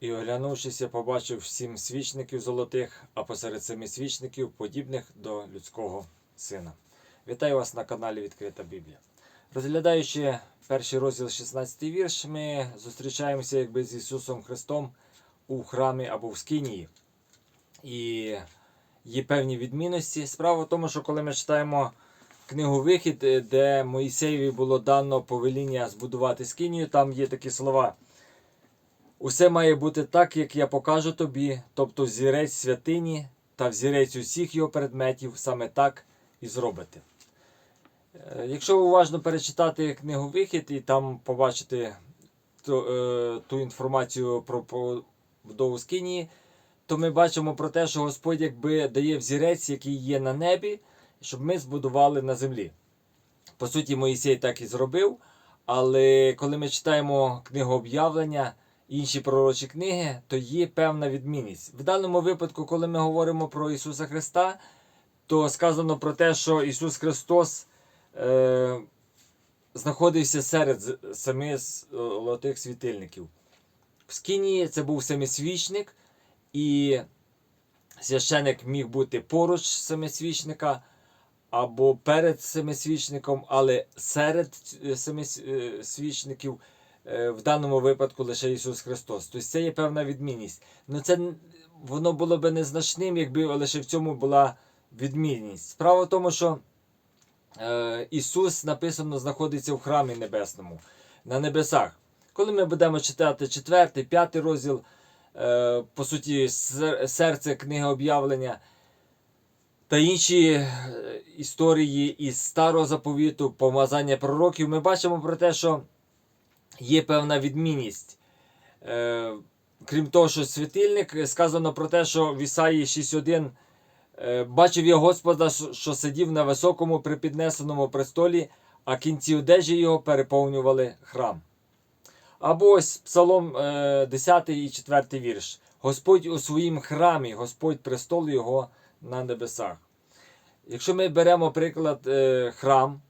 І оглянувшись, я побачив сім свічників золотих, а посеред семи свічників подібних до людського сина. Вітаю вас на каналі Відкрита Біблія. Розглядаючи перший розділ 16 вірш, ми зустрічаємося якби з Ісусом Христом у храмі або в Скинії. І є певні відмінності. Справа в тому, що коли ми читаємо книгу Вихід, де Моїсеєві було дано повеління збудувати Скинію, там є такі слова. Усе має бути так, як я покажу тобі, тобто взірець святині та взірець усіх його предметів, саме так і зробити. Е, Якщо уважно перечитати книгу Вихід і там побачити ту, е, ту інформацію про побудову Скинії, то ми бачимо про те, що Господь якби дає взірець, який є на небі, щоб ми збудували на землі. По суті, Моїсей так і зробив. Але коли ми читаємо книгу об'явлення, інші пророчі книги, то є певна відмінність. В даному випадку, коли ми говоримо про Ісуса Христа, то сказано про те, що Ісус Христос е, знаходився серед з- семи золотих світильників. В Скинії це був семисвічник, і священик міг бути поруч семисвічника або перед семисвічником, але серед е, семисвічників е, в даному випадку лише Ісус Христос. Тобто це є певна відмінність. Ну це воно було би незначним, якби лише в цьому була відмінність. Справа в тому, що е, Ісус написано знаходиться в храмі небесному, на небесах. Коли ми будемо читати четвертий, п'ятий розділ, е, по суті, серце книги об'явлення та інші е, історії із старого заповіту, помазання пророків, ми бачимо про те, що є певна відмінність. Е, крім того, що світильник, е, сказано про те, що в Ісаї 6.1 е, бачив я Господа, що- сидів на високому припіднесеному престолі, а кінці одежі його переповнювали храм. Або ось Псалом е, 10 і 4 вірш. Господь у своїм храмі, Господь престол його на небесах. Якщо ми беремо приклад храм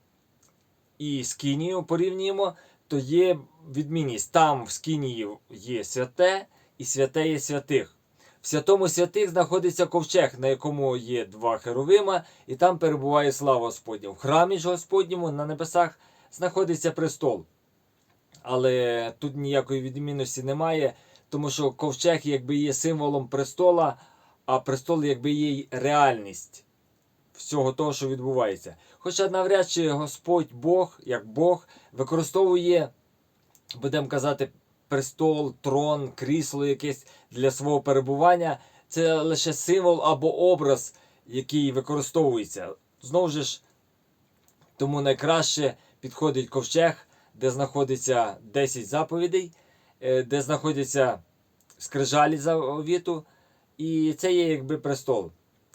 і Скинію порівнюємо, то є відмінність. Там в Скинії є святе і святе є святих. В святому святих знаходиться ковчег, на якому є два херовима, і там перебуває слава Господня. В храмі ж Господньому на небесах знаходиться престол. Але тут ніякої відмінності немає, тому що ковчег якби є символом престола, а престол якби є реальність всього того, що відбувається. Хоча навряд чи Господь Бог, як Бог, використовує, будемо казати, престол, трон, крісло якесь для свого перебування. Це лише символ або образ, який використовується. Знову ж, тому найкраще підходить ковчег, де знаходиться 10 заповідей, е, де знаходяться скрижалі заповіту, і це є якби престол.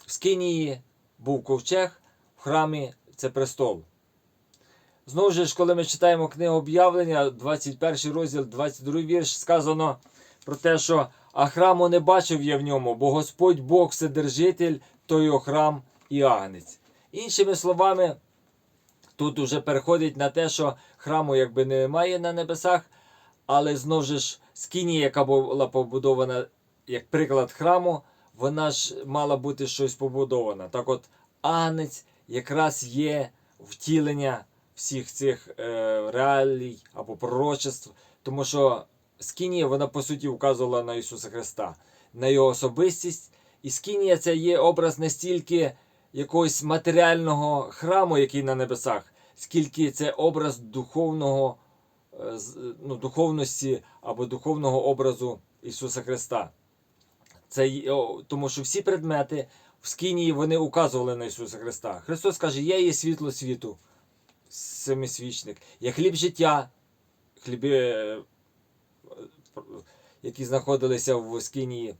В Скинії був ковчег, в храмі це престол. Знову ж, коли ми читаємо книгу об'явлення, 21 розділ, 22 вірш, сказано про те, що а храму не бачив я в ньому, бо Господь Бог Вседержитель, то його храм і агнець. Іншими словами, тут уже переходить на те, що храму якби немає на небесах, але знову ж скинія, яка була побудована як приклад храму, вона ж мала бути щось побудована. Так от агнець якраз є втілення всіх цих е, реалій або пророчеств, тому що скинія, вона по суті вказувала на Ісуса Христа, на його особистість. І скинія це є образ не стільки якогось матеріального храму, який на небесах, скільки це образ духовного, е, ну, духовності або духовного образу Ісуса Христа. Це, тому що всі предмети в скинії вони указували на Ісуса Христа. Христос каже: Я є світло світу, семисвічник, я хліб життя, хліби, е, які знаходилися в скинії,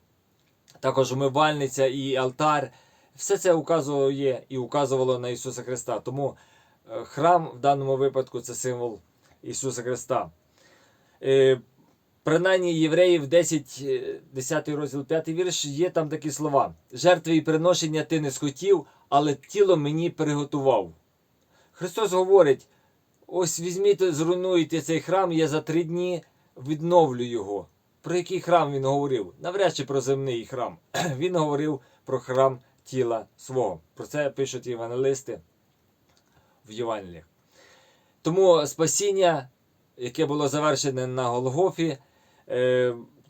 також умивальниця і алтар. Все це указує і указувало на Ісуса Христа. Тому е, храм в даному випадку це символ Ісуса Христа. Е, Принаймні євреїв 10, е, 10 розділ 5 вірш є там такі слова: жертви і приношення ти не схотів, але тіло мені приготував. Христос говорить: ось візьміть, зруйнуйте цей храм, я за три дні відновлю його. Про який храм він говорив? Навряд чи про земний храм. Він говорив про храм тіла свого. Про це пишуть євангелисти в Євангеліях. Тому спасіння, яке було завершене на Голгофі, е,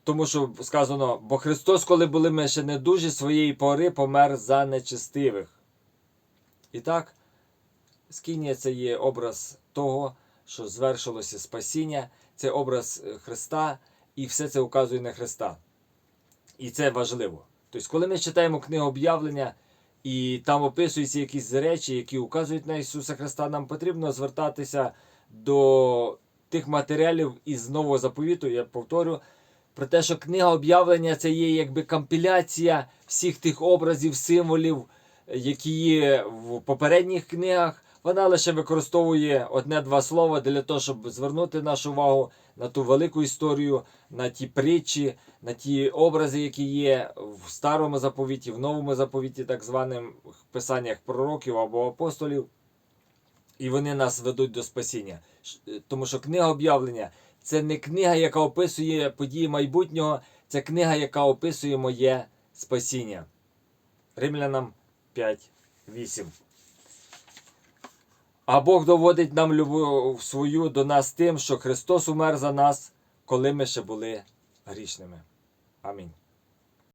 тому що сказано, бо Христос, коли були ми ще не дуже своєї пори, помер за нечестивих. І так, скінія це є образ того, що звершилося спасіння, це образ е, Христа, і все це указує на Христа. І це важливо. Тобто, коли ми читаємо книгу об'явлення, і там описуються якісь речі, які указують на Ісуса Христа, нам потрібно звертатися до тих матеріалів із нового заповіту, я повторю, про те, що книга об'явлення це є якби компіляція всіх тих образів, символів, які є в попередніх книгах. Вона лише використовує одне-два слова для того, щоб звернути нашу увагу на ту велику історію, на ті притчі, на ті образи, які є в старому заповіті, в новому заповіті, так званим писаннях пророків або апостолів. І вони нас ведуть до спасіння. Е, Тому що книга об'явлення це не книга, яка описує події майбутнього, це книга, яка описує моє спасіння. Римлянам 5.8. А Бог доводить нам любов свою до нас тим, що Христос умер за нас, коли ми ще були грішними. Амінь.